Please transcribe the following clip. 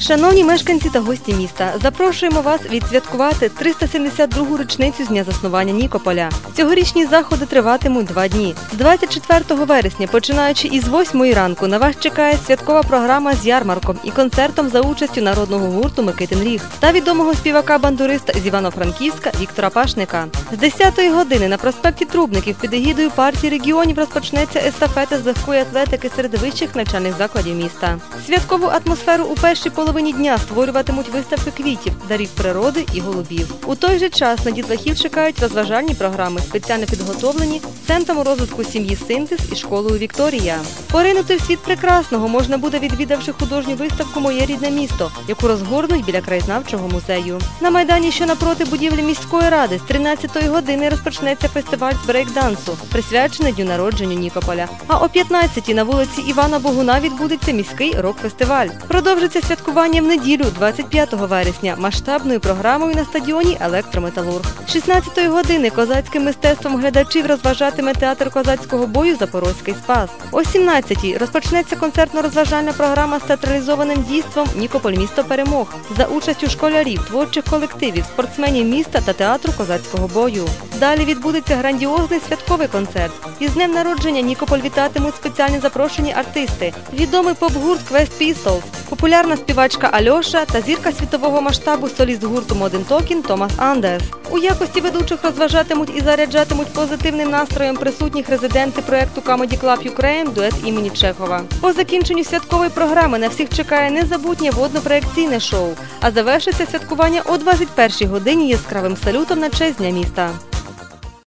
Шановні мешканці та гості міста, запрошуємо вас відсвяткувати 372-гу річницю з дня заснування Нікополя. Цьогорічні заходи триватимуть два дні. З 24 вересня, починаючи із 8 ранку, на вас чекає святкова програма з ярмарком і концертом за участю народного гурту Микитин Ріг та відомого співака-бандуриста з Івано-Франківська Віктора Пашника. З 10 години на проспекті Трубників під егідою партії регіонів розпочнеться естафета з легкої атлетики серед вищих навчальних закладів міста. Святкову атмосферу у першій половині дня створюватимуть виставки квітів, дарів природи і голубів. У той же час на дітлахів чекають розважальні програми, спеціально підготовлені центром розвитку сім'ї Синтез і школою Вікторія. Поринути в світ прекрасного можна буде відвідавши художню виставку Моє рідне місто, яку розгорнуть біля краєзнавчого музею. На майдані, що напроти будівлі міської ради, з 13-ї години розпочнеться фестиваль з брейкдансу, присвячений дню народженню Нікополя. А о 15-й на вулиці Івана Богуна відбудеться міський рок-фестиваль. Продовжиться святкування в неділю, 25 вересня, масштабною програмою на стадіоні Електрометалург. З 16-ї години козацьким мистецтвом глядачів розважатиме театр козацького бою Запорозький спас. О 17-й розпочнеться концертно-розважальна програма з театралізованим дійством Нікополь місто перемог за участю школярів, творчих колективів, спортсменів міста та театру козацького бою. Далі відбудеться грандіозний святковий концерт. Із днем народження Нікополь вітатимуть спеціальні запрошені артисти. Відомий поп-гурт Quest Pistols, популярна співачка Альоша та зірка світового масштабу соліст гурту Modern Talking Томас Андерс. У якості ведучих розважатимуть і заряджатимуть позитивним настроєм присутніх резиденти проекту Comedy Club Ukraine дует імені Чехова. По закінченню святкової програми на всіх чекає незабутнє водно-проекційне шоу, а завершиться святкування о 21 годині яскравим салютом на честь дня міста.